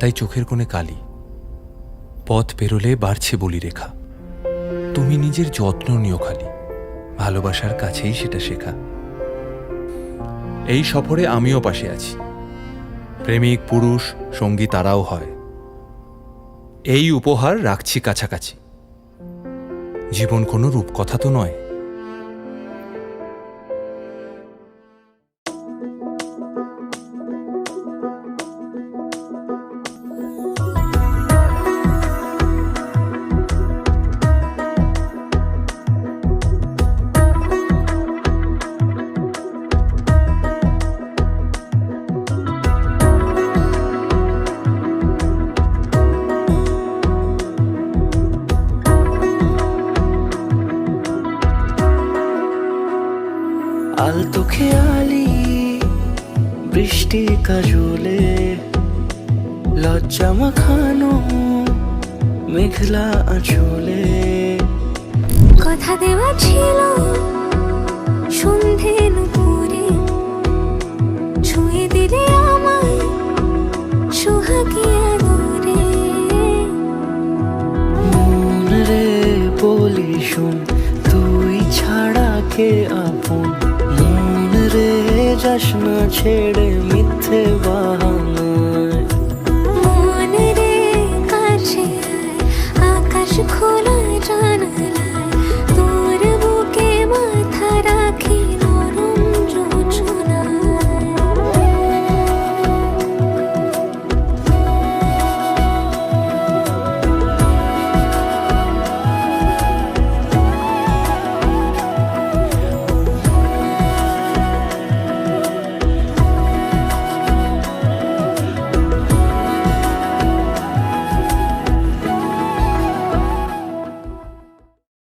তাই চোখের কোণে কালি। পথ পেরোলে বাড়ছে বলি রেখা। তুমি নিজের যত্ন নিও খালি। ভালোবাসার কাছেই সেটা শেখা। এই সফরে আমিও পাশে আছি। প্রেমিক, পুরুষ, সঙ্গী তারাও হয়। এই উপহার রাখছি কাছাকাছি। জীবন কোনো রূপকথা তো নয়। আলতো খেয়ালি বৃষ্টি কাজলে লজ্জা মাখানো মেঘলা আঁচলে। কথা দেওয়া ছিল সন্ধে নুপুরে ছুঁয়ে দিলে আমায় সোহাগী আদরে। মন রে বলি শুন তুই ছাড়া কে আপন? মন রে যাস না ছেড়ে মিথ্যে বাহানা।